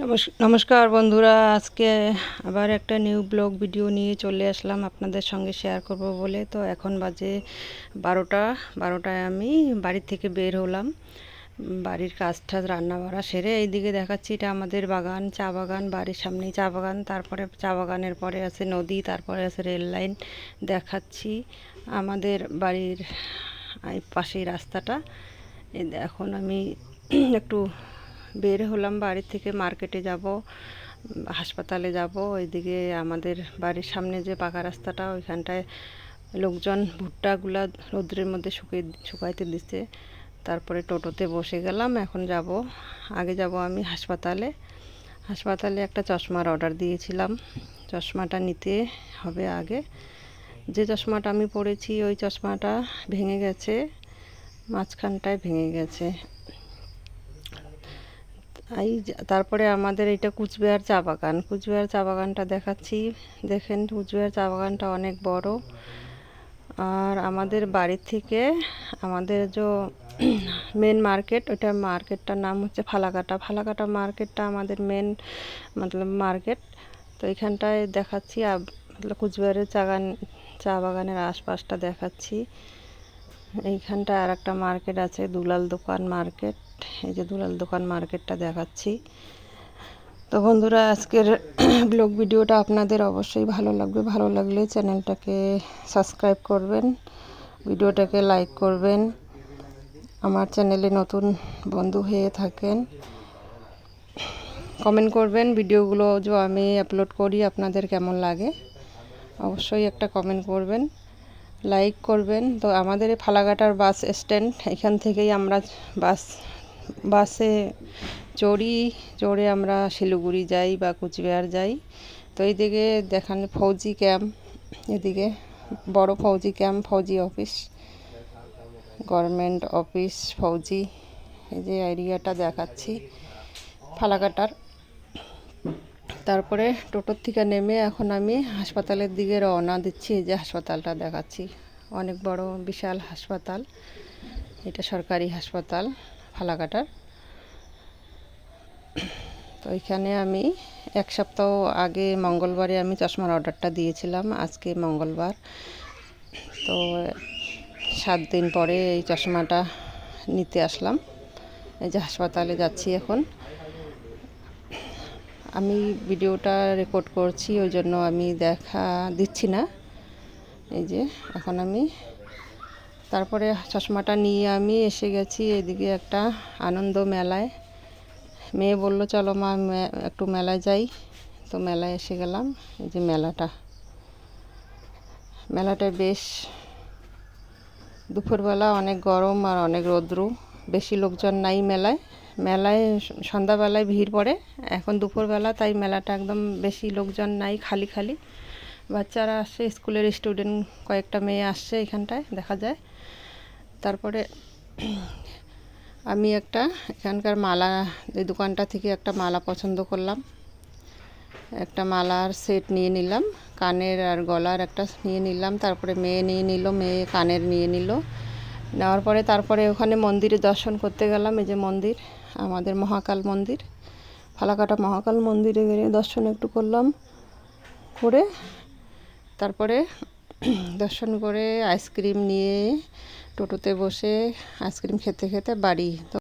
নমস- নমস্কার বন্ধুরা, আজকে আবার একটা নিউ ব্লগ ভিডিও নিয়ে চলে আসলাম আপনাদের সঙ্গে শেয়ার করব বলে। তো এখন বাজে বারোটা, বারোটায় আমি বাড়ি থেকে বের হলাম। বাড়ির কাজ টাজ রান্না বাড়া সেরে এইদিকে দেখাচ্ছি, এটা আমাদের বাগান, চা বাগান, বাড়ির সামনেই চা বাগান। তারপরে চা বাগানের পরে আছে নদী, তারপরে আছে রেল লাইন দেখাচ্ছি আমাদের বাড়ির পাশেই রাস্তাটা। এখন আমি একটু বের হলাম বাড়ি থেকে মার্কেটে যাব, হাসপাতালে যাব। ওইদিকে আমাদের বাড়ির সামনে যে পাকা রাস্তাটা, ওইখানটায় লোকজন ভুট্টাগুলা রৌদ্রের মধ্যে শুকিয়ে, শুকাইতে দিচ্ছে তারপরে টোটোতে বসে গেলাম, এখন যাব। আগে যাব আমি হাসপাতালে। হাসপাতালে একটা চশমার অর্ডার দিয়েছিলাম। চশমাটা নিতে হবে আগে। যে চশমাটা আমি পরেছি, ওই চশমাটা ভেঙে গেছে, মাঝখানটায় ভেঙে গেছে। এই তারপরে আমাদের এটা কুচবিহার চা বাগান। কুচবিহার চা বাগানটা দেখাচ্ছি। দেখেন, কুচবিহার চা বাগানটা অনেক বড়। আর আমাদের বাড়ির থেকে আমাদের যে মেন মার্কেট ওইটা মার্কেটটার নাম হচ্ছে ফালাকাটা। ফালাকাটা মার্কেটটা আমাদের মেন মতলব মার্কেট তো এখানটায় দেখাচ্ছি মতলব কুচবিহারের চা বাগান চা বাগানের আশপাশটা দেখাচ্ছি। এইখানটা আর একটা মার্কেট আছে, দুলাল দোকান মার্কেট এই যে দুলাল দোকান মার্কেটটা দেখাচ্ছি। তো বন্ধুরা, আজকের ব্লগ ভিডিওটা আপনাদের অবশ্যই ভালো লাগবে। ভালো লাগলে চ্যানেলটাকে সাবস্ক্রাইব করবেন, ভিডিওটাকে লাইক করবেন। আমার চ্যানেলে নতুন বন্ধু হয়ে থাকেন কমেন্ট করবেন। ভিডিওগুলো যে আমি আপলোড করি, আপনাদের কেমন লাগে, অবশ্যই একটা কমেন্ট করবেন লাইক করবেন। তো আমাদের এই ফালাঘাটার বাস স্ট্যান্ড এখান থেকেই আমরা বাস বাসে চড়ি, চড়ে আমরা শিলিগুড়ি যাই বা কুচবিহার যাই। তো এইদিকে দেখান ফৌজি ক্যাম্প, এদিকে বড় ফৌজি ক্যাম্প, ফৌজি অফিস, গভর্নমেন্ট অফিস, ফৌজি, এই যে এরিয়াটা দেখাচ্ছি ফালাকাটার। তারপরে টোটোর থেকে নেমে এখন আমি হাসপাতালের দিকে রওনা দিচ্ছি, এই যে হাসপাতালটা দেখাচ্ছি। অনেক বড় বিশাল হাসপাতাল, এটা সরকারি হাসপাতাল। ফালাকাটার তো এখানে আমি এক সপ্তাহ আগে মঙ্গলবারে আমি চশমার অর্ডারটা দিয়েছিলাম, আজকে মঙ্গলবার। তো সাত দিন পরে এই চশমাটা নিতে আসলাম। এই যে হাসপাতালে যাচ্ছি এখন। আমি ভিডিওটা রেকর্ড করছি, ওই জন্য আমি দেখা দিচ্ছি না। এই যে এখন আমি তারপরে চশমাটা নিয়ে আমি এসে গেছি এদিকে একটা আনন্দ মেলায়। মেয়ে বলল, চলো মা একটু মেলায় যাই। তো মেলায় এসে গেলাম, এই যে মেলাটা। মেলাটা বেশ দুপুরবেলা অনেক গরম আর অনেক রৌদ্র, বেশি লোকজন নাই মেলায়। মেলায় সন্ধ্যাবেলায় ভিড় পড়ে, এখন দুপুরবেলা তাই মেলাটা একদম বেশি লোকজন নাই, খালি খালি। বাচ্চারা আসছে স্কুলের স্টুডেন্ট কয়েকটা মেয়ে আসছে এখানটায়, দেখা যায়। তারপরে আমি একটা এখানকার মালা, এই দোকানটা থেকে একটা মালা পছন্দ করলাম। একটা মালার সেট নিয়ে নিলাম, কানের আর গলার একটা নিয়ে নিলাম, তারপরে মেয়ে নিয়ে নিল, মেয়ে কানের নিয়ে নিল। নেওয়ার পরে তারপরে ওখানে মন্দিরে দর্শন করতে গেলাম, এই যে মন্দির, আমাদের মহাকাল মন্দির। ফালাকাটা মহাকাল মন্দিরে গিয়ে দর্শন একটু করলাম, করে তারপরে দর্শন করে আইসক্রিম নিয়ে টোটোতে বসে আইসক্রিম খেতে খেতে বাড়ি।